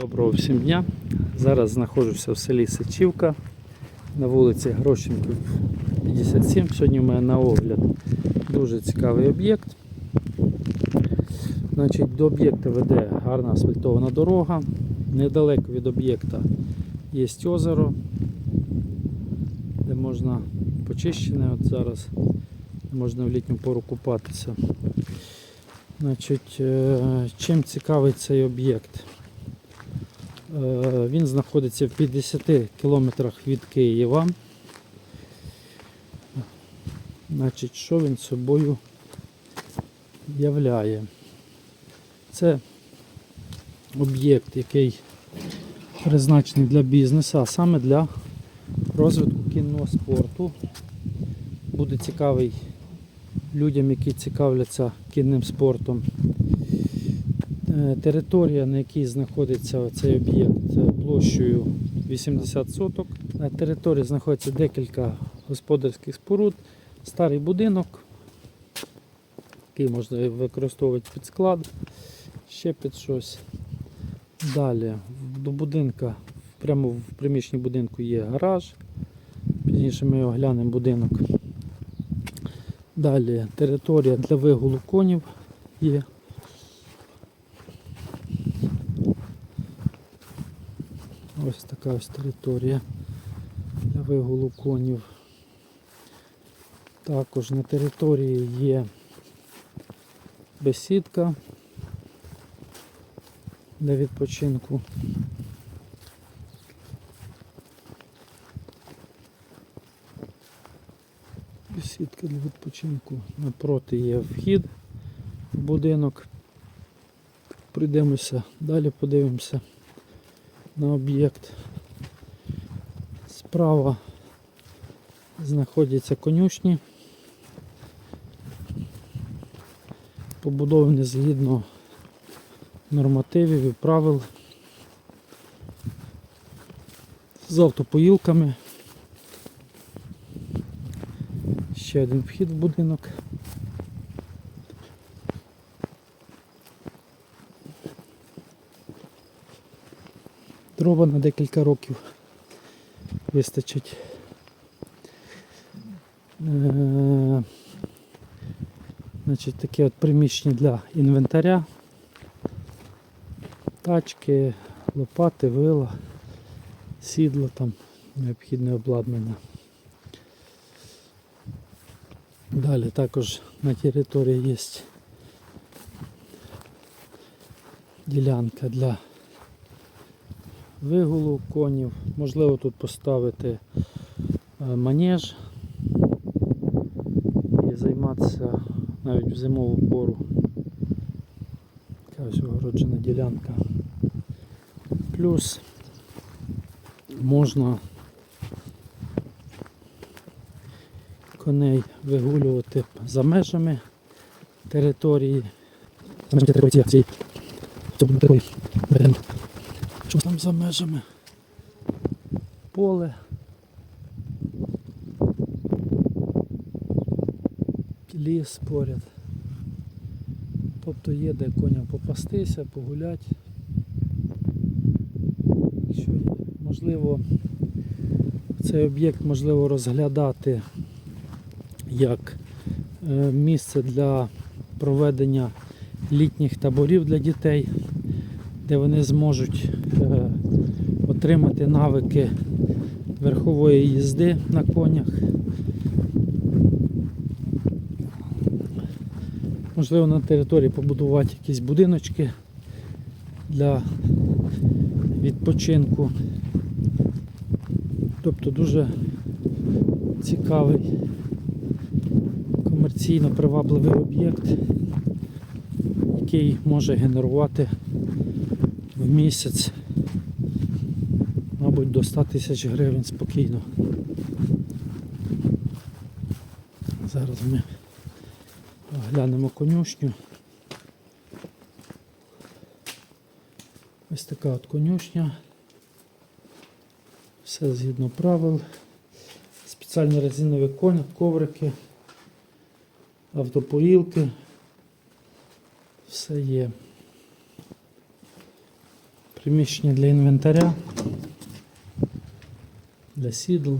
Доброго всім дня. Зараз знаходжуся в селі Сичівка на вулиці Грощенків 57. Сьогодні у мене на огляд дуже цікавий об'єкт. Значить, До об'єкта веде гарна асфальтована дорога. Недалеко від об'єкта є озеро, де можна почищене от зараз, можна в літню пору купатися. Значить, е, чим цікавий цей об'єкт? Е, Він знаходиться в 50 кілометрах від Києва. Значить, що він собою являє? Це об'єкт, який призначений для бізнесу, а саме для розвитку кінного спорту. Буде цікавий людям, які цікавляться кінним спортом. Е, Територія, на якій знаходиться цей об'єкт площею 80 соток. На території знаходиться декілька господарських споруд, старий будинок, який можна використовувати під склад, ще під щось. Далі до будинка, прямо в приміщенні будинку є гараж. Пізніше ми його глянемо будинок. Далі територія для вигулу конів є. Ось така ось територія для вигулу конів. Також на території є бесідка для відпочинку. Бесідка для відпочинку. Напроти є вхід в будинок. Прийдемося, далі подивимося на об'єкт. Справа знаходяться конюшні, побудовані згідно нормативів і правил з автопоїлками. Ще один вхід в будинок. Дрова на декілька років вистачить. Е, Значить, таке от приміщення для інвентаря. Тачки, лопати, вила, сідло там, необхідне обладнання. Далі також на території є ділянка для вигулу конів. Можливо тут поставити е, манеж і займатися навіть в зимову пору. Така ось огороджена ділянка. Плюс можна коней вигулювати за межами території. Що там за межами? Поле. Ліс поряд. Тобто є де коням попастися, погуляти. Якщо можливо, цей об'єкт можливо розглядати як е, місце для проведення літніх таборів для дітей, де вони зможуть отримати навики верхової їзди на конях. Можливо, на території побудувати якісь будиночки для відпочинку. Тобто дуже цікавий комерційно привабливий об'єкт, який може генерувати в місяць, до 100 тисяч гривень спокійно. Зараз ми глянемо конюшню. Ось така от конюшня. Все згідно правил. Спеціальні резинові коні, коврики, автопоїлки. Все є. приміщення для інвентаря, для сідл.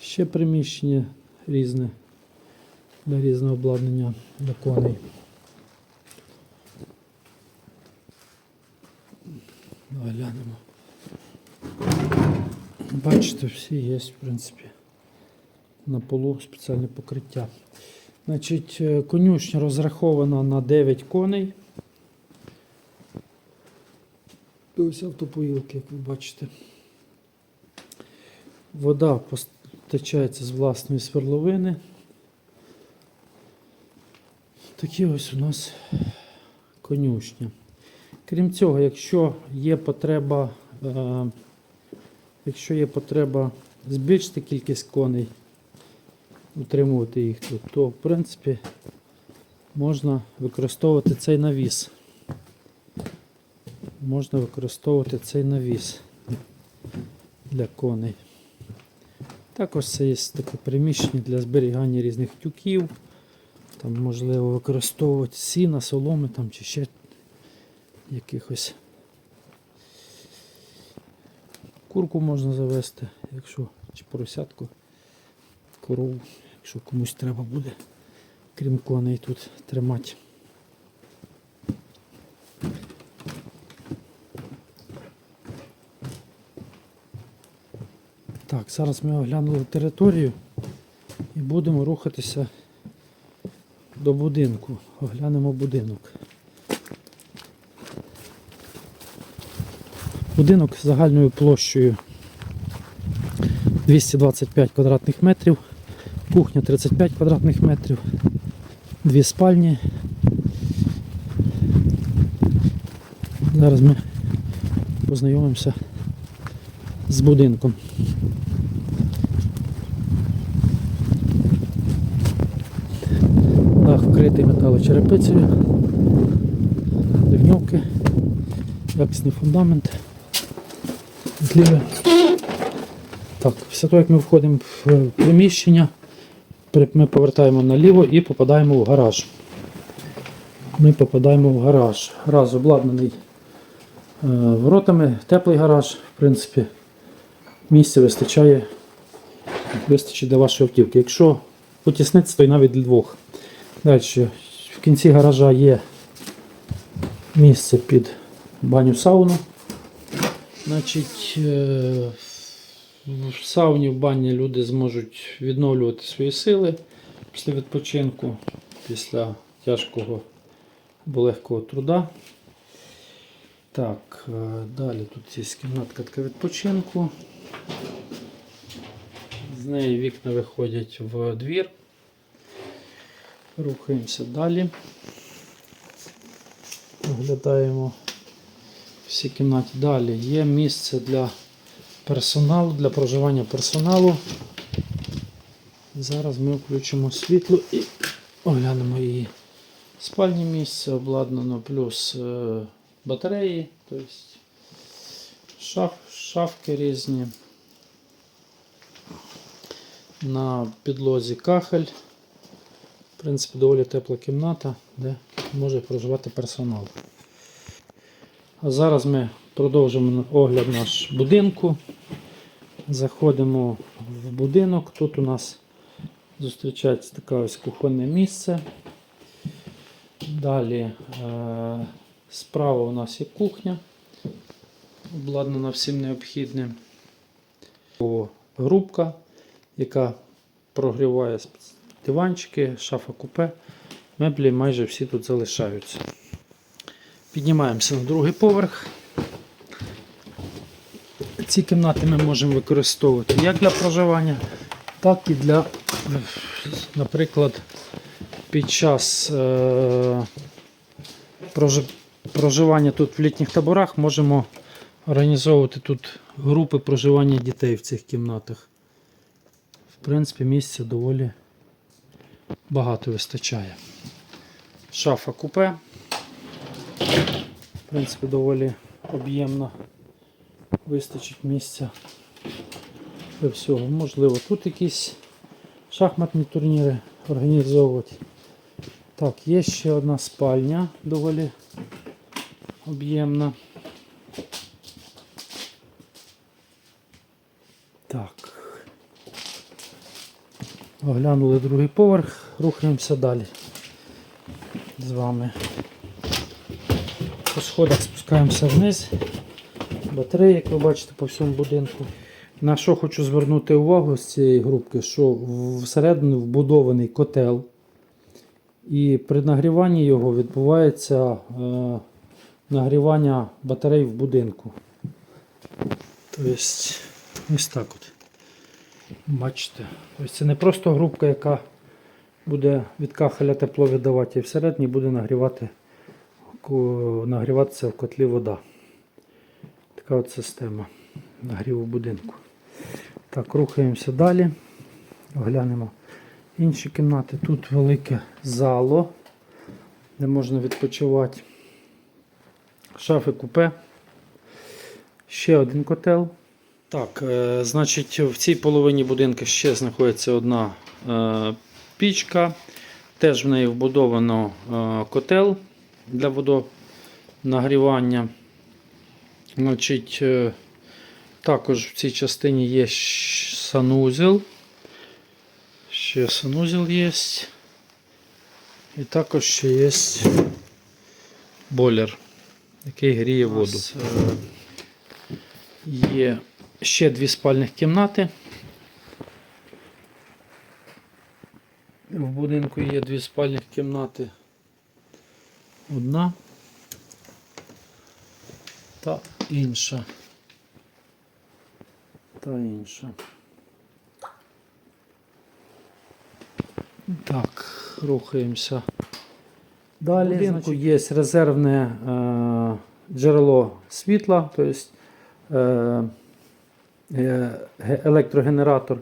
Ще приміщення різне для різного обладнання для коней. Давай глянемо. Бачите, всі є, в принципі, на полу спеціальне покриття. Значить, е, конюшня розрахована на 9 коней. Ось автопоїлки, як ви бачите. Вода постачається з власної сверловини. Такі ось у нас конюшня. Крім цього, якщо є потреба, е, якщо є потреба збільшити кількість коней, утримувати їх тут, то в принципі можна використовувати цей навіс. Можна використовувати цей навіс для коней. Також це є таке приміщення для зберігання різних тюків. Там можливо використовувати сіна, соломи там, чи ще якихось. Курку можна завести, якщо чи поросятку, корову, якщо комусь треба буде, крім коней тут тримати. Так, зараз ми оглянули територію і будемо рухатися до будинку. Оглянемо будинок. Будинок загальною площею 225 квадратних метрів, кухня 35 квадратних метрів, дві спальні. Зараз ми познайомимося з будинком. Вкритий металочерепицею, ливньовки, якісний фундамент. Зліва. Так, після того, як ми входимо в приміщення, ми повертаємо наліво і попадаємо в гараж. Ми попадаємо в гараж. Гараж обладнаний е, воротами, теплий гараж, в принципі, місця вистачає, вистачить для вашої автівки. Якщо потісниться, то й навіть для двох. Далі, кінці гаража є місце під баню сауну. Значить, е, в сауні, в бані люди зможуть відновлювати свої сили після відпочинку, після тяжкого або легкого труда. Так, е, далі тут є кімнатка така відпочинку. З неї вікна виходять в двір. Рухаємося далі. Оглядаємо всі кімнаті. Далі є місце для персоналу, для проживання персоналу. Зараз ми включимо світло і оглянемо її. Спальні місце обладнано, плюс е, батареї, тобто шаф, шафки різні. На підлозі кахель. Принципі, доволі тепла кімната, де може проживати персонал. А зараз ми продовжимо огляд наш будинку. Заходимо в будинок. Тут у нас зустрічається таке ось кухонне місце. Далі е- справа у нас є кухня, обладнана всім необхідним. Грубка, яка прогріває диванчики, шафа купе. Меблі майже всі тут залишаються. Піднімаємося на другий поверх. Ці кімнати ми можемо використовувати як для проживання, так і для, наприклад, під час е, проживання тут в літніх таборах можемо організовувати тут групи проживання дітей в цих кімнатах. В принципі, місця доволі багато вистачає. Шафа купе. В принципі, доволі об'ємно вистачить місця для всього. Можливо, тут якісь шахматні турніри організовувати. Так, є ще одна спальня доволі об'ємна. Так. Оглянули другий поверх, рухаємося далі з вами. По сходах спускаємося вниз. Батареї, як ви бачите, по всьому будинку. На що хочу звернути увагу з цієї групки, що всередину вбудований котел. І при нагріванні його відбувається е, нагрівання батарей в будинку. Тобто, ось так от. Бачите. Тобто це не просто грубка, яка буде від кахеля тепло віддавати, і всередині буде нагрівати, нагріватися в котлі вода. Така от система нагріву будинку. Так, рухаємося далі. Оглянемо інші кімнати. Тут велике зало, де можна відпочивати. Шафи купе. Ще один котел. Так, е, значить, в цій половині будинку ще знаходиться одна е, пічка. Теж в неї вбудовано е, котел для водонагрівання. Значить, е, також в цій частині є санузел. Ще санузел є. І також ще є бойлер, який гріє воду. Є ще дві спальних кімнати. В будинку є дві спальних кімнати. Одна та інша. Та інша. Так, рухаємося. Далі в будинку є резервне е, джерело світла, тобто е, е, електрогенератор.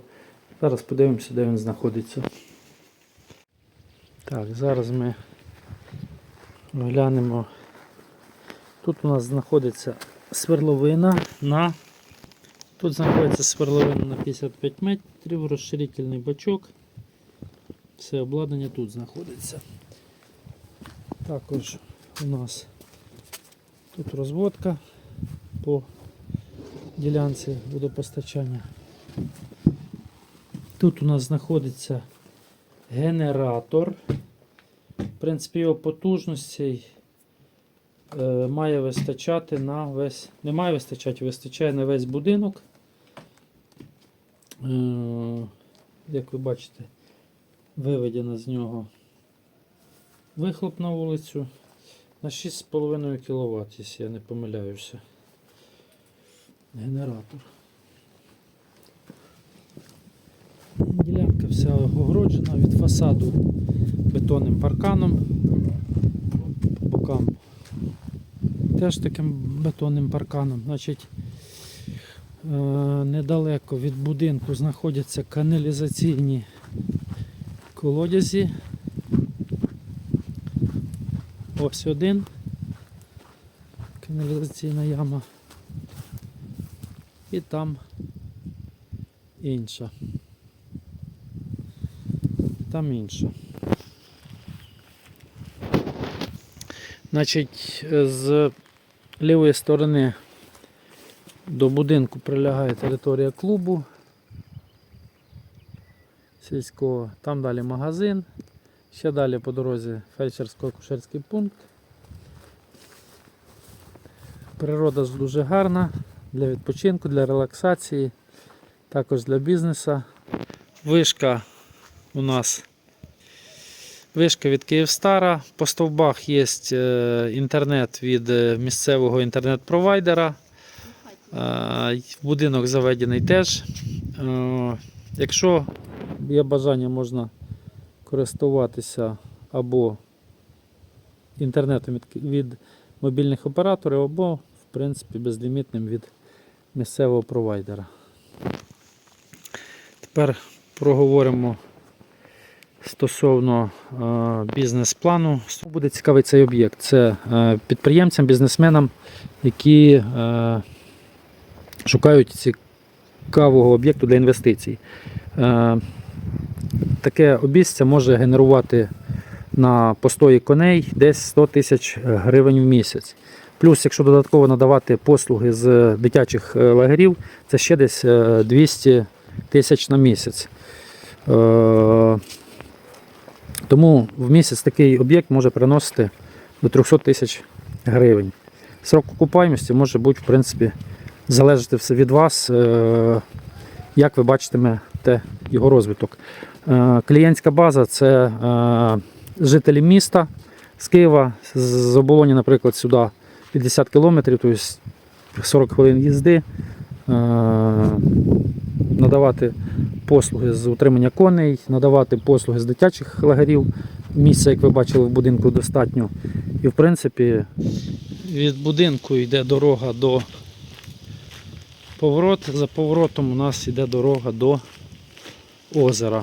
Зараз подивимося, де він знаходиться. Так, зараз ми глянемо. Тут у нас знаходиться сверловина на. Тут знаходиться сверловина на 55 метрів, розширительний бачок. Все обладнання тут знаходиться. Також у нас тут розводка по ділянці водопостачання. Тут у нас знаходиться генератор. В принципі, його потужностей має вистачати на весь. Не має вистачати, вистачає на весь будинок. Е, як ви бачите, виведено з нього вихлоп на вулицю на 6,5 кВт, якщо я не помиляюся. Генератор. Огороджена від фасаду бетонним парканом. Бокам теж таким бетонним парканом. Значить, е, недалеко від будинку знаходяться каналізаційні колодязі. Ось один. Каналізаційна яма. І там інша. Там інша. Значить, з лівої сторони до будинку прилягає територія клубу сільського. Там далі магазин. Ще далі по дорозі фельдшерсько-акушерський пункт. Природа дуже гарна для відпочинку, для релаксації, також для бізнесу. Вишка у нас вишка від Київстара. По стовбах є е, інтернет від е, місцевого інтернет-провайдера. Е, Будинок заведений теж. Якщо є бажання, можна користуватися або інтернетом від мобільних операторів, або, в принципі, безлімітним від місцевого провайдера. Тепер проговоримо стосовно е, бізнес-плану. Буде цікавий цей об'єкт. Це е, підприємцям, бізнесменам, які е, шукають цікавого об'єкту для інвестицій. Таке обіця може генерувати на постої коней десь 100 тисяч гривень в місяць. Плюс, якщо додатково надавати послуги з дитячих лагерів, це ще десь е, 200 тисяч на місяць. Тому в місяць такий об'єкт може приносити до 300 тисяч гривень. Срок окупаємості може бути, в принципі, залежати все від вас, е, як ви бачитимете його розвиток. Е, Клієнтська база це е, жителі міста з Києва, з оболоні, наприклад, сюди 50 кілометрів, тобто 40 хвилин їзди. Надавати послуги з утримання коней, надавати послуги з дитячих лагерів. Місця, як ви бачили, в будинку достатньо. І в принципі від будинку йде дорога до поворот. За поворотом у нас йде дорога до озера.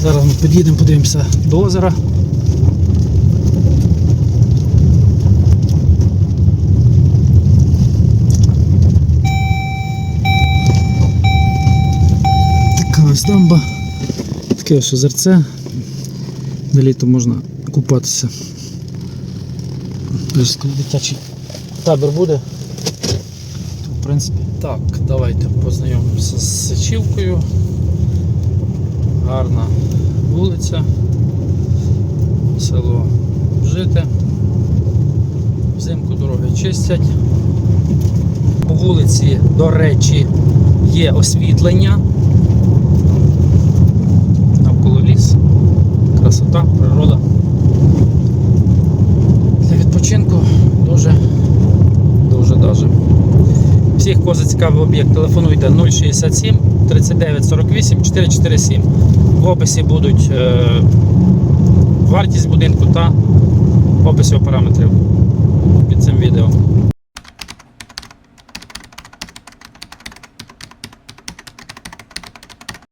Зараз ми під'їдемо, подивимося до озера. Ось дамба, таке ось озерце, де літо можна купатися. Ось коли дитячий табір буде. То, в принципі, так, давайте познайомимося з Сечівкою. Гарна вулиця. Село Жите. Взимку дороги чистять. По вулиці, до речі, є освітлення. Навколо ліс. Красота, природа. Для відпочинку дуже, дуже даже. Всіх, кого зацікавив об'єкт, телефонуйте 067 39 48 447. В описі будуть е, вартість будинку та опис параметрів під цим відео.